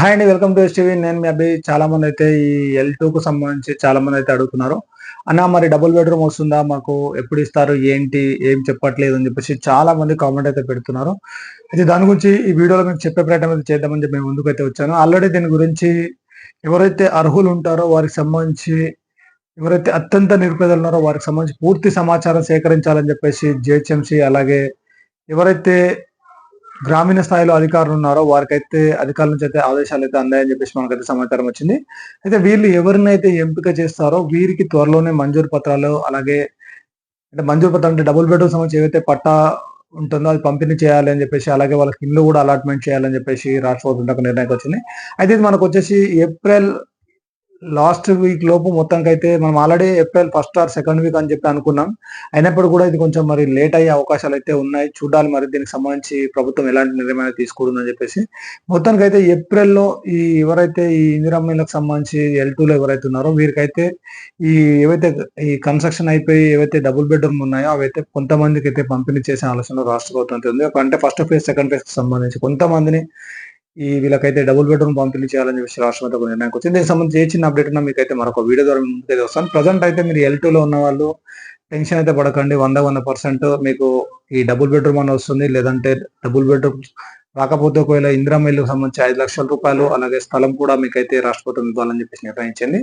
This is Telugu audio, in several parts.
హాయ్ అండి వెల్కమ్ టు ఎస్టీవీ నేను మీ అబ్బాయి చాలా మంది అయితే ఈ ఎల్కు సంబంధించి చాలా మంది అయితే అడుగుతున్నారు. అన్న మరి డబుల్ బెడ్రూమ్ వస్తుందా? మాకు ఎప్పుడు ఇస్తారు? ఏంటి? ఏం చెప్పట్లేదు అని చెప్పేసి చాలా మంది కామెంట్ అయితే పెడుతున్నారు. అయితే దాని గురించి ఈ వీడియోలో మేము చెప్పే ప్రయత్నం అయితే చేద్దామని చెప్పి మేము ముందుకైతే వచ్చాను. ఆల్రెడీ దీని గురించి ఎవరైతే అర్హులు ఉంటారో వారికి సంబంధించి ఎవరైతే అత్యంత నిరుపేదలు ఉన్నారో వారికి సంబంధించి పూర్తి సమాచారం సేకరించాలని చెప్పేసి జిహెచ్ఎంసీ అలాగే ఎవరైతే గ్రామీణ స్థాయిలో అధికారులు ఉన్నారో వారికైతే అధికారుల నుంచి అయితే ఆదేశాలు అయితే అందాయని చెప్పేసి మనకైతే సమాచారం వచ్చింది. అయితే వీళ్ళు ఎవరినైతే ఎంపిక చేస్తారో వీరికి త్వరలోనే మంజూరు పత్రాలు అలాగే అంటే మంజూరు పత్రాలు అంటే డబుల్ బెడ్రూమ్ సంబంధించి ఏవైతే పట్టా ఉంటుందో అది పంపిణీ చేయాలి అని చెప్పేసి అలాగే వాళ్ళకి ఇల్లు కూడా అలాట్మెంట్ చేయాలని చెప్పేసి రాష్ట్ర ప్రభుత్వం నిర్ణయానికి వచ్చింది. అయితే ఇది మనకు వచ్చేసి ఏప్రిల్ లాస్ట్ వీక్ లోపు మొత్తానికి అయితే మనం already April first or second week అని చెప్పి అనుకున్నాం. అయినప్పుడు కూడా ఇది కొంచెం మరి లేట్ అయ్యే అవకాశాలు అయితే ఉన్నాయి. చూడాలి మరి దీనికి సంబంధించి ప్రభుత్వం ఎలాంటి నిర్ణయం తీసుకుంటుందని చెప్పేసి. మొత్తానికి అయితే ఏప్రిల్లో ఈ ఎవరైతే ఈ ఇందిరామ్మలకు సంబంధించి ఎల్ టూలో ఎవరైతే ఉన్నారో వీరికైతే ఈ ఏవైతే ఈ కన్స్ట్రక్షన్ అయిపోయి ఏవైతే డబుల్ బెడ్రూమ్ ఉన్నాయో అవైతే కొంతమందికి అయితే పంపిణీ చేసే ఆలోచన రాష్ట్ర ప్రభుత్వం ఉంది. అంటే ఫస్ట్ ఫేజ్ సెకండ్ ఫేజ్ సంబంధించి కొంతమందిని ఈ వీళ్ళకైతే డబుల్ బెడ్రూమ్ పంపిణీ చేయాలని చెప్పి రాష్ట్రంతో ఒక నిర్ణయం వచ్చింది. దీనికి సంబంధించి ఏ చిన్న అప్డేట్ ఉన్నా మీకైతే మరొక వీడియో ద్వారా ముందుకైతే వస్తాను. ప్రజెంట్ అయితే మీరు ఎల్ టూలో ఉన్న వాళ్ళు టెన్షన్ అయితే పడకండి. వంద వంద పర్సెంట్ మీకు ఈ డబుల్ బెడ్రూమ్ అని వస్తుంది. లేదంటే డబుల్ బెడ్రూమ్ రాకపోతే ఒకవేళ ఇందిరా మిల్లుకు సంబంధించి ఐదు లక్షల రూపాయలు అలాగే స్థలం కూడా మీకైతే రాష్ట్ర ప్రభుత్వం ఇవ్వాలని చెప్పేసి నిర్ణయించింది.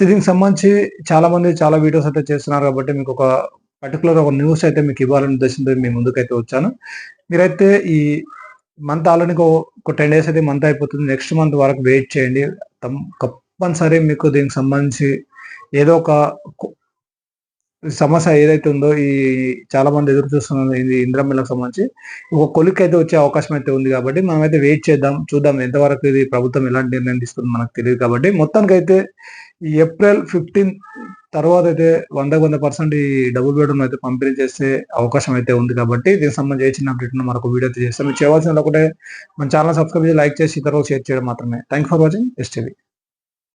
దీనికి సంబంధించి చాలా మంది చాలా వీడియోస్ అయితే చేస్తున్నారు కాబట్టి మీకు ఒక పర్టికులర్ ఒక న్యూస్ అయితే మీకు ఇవ్వాలని ఉద్దేశంతో మీ ముందుకైతే వచ్చాను. మీరైతే ఈ మంత్ ఆల్రెడీ ఒక టెన్ డేస్ అయితే మంత్ అయిపోతుంది. నెక్స్ట్ మంత్ వరకు వెయిట్ చేయండి. తప్పనిసరి మీకు దీనికి సంబంధించి ఏదో ఒక సమస్య ఏదైతే ఉందో ఈ చాలా మంది ఎదురు చూస్తున్నారు ఇది ఇంద్రమిల్లకు సంబంధించి ఒక కొలిక్ అయితే వచ్చే అవకాశం అయితే ఉంది కాబట్టి మనమైతే వెయిట్ చేద్దాం చూద్దాం ఎంతవరకు ఇది ప్రభుత్వం ఎలాంటి నిర్ణయం తీసుకుంది మనకు తెలియదు కాబట్టి మొత్తానికి అయితే ఈ ఏప్రిల్ ఫిఫ్టీన్ తర్వాత అయితే వంద వంద పర్సెంట్ ఈ డబుల్ బెడ్రూమ్ అయితే పంపిణీ చేసే అవకాశం అయితే ఉంది కాబట్టి దీనికి సంబంధించి చిన్న అప్డేట్ మరొక వీడియో అయితే చేస్తాం మీరు చేయవలసిన ఒకటే మన ఛానల్ సబ్స్క్రైబ్ చేసి లైక్ చేసి ఇతరులకు షేర్ చేయడం మాత్రమే. Thank for watching STV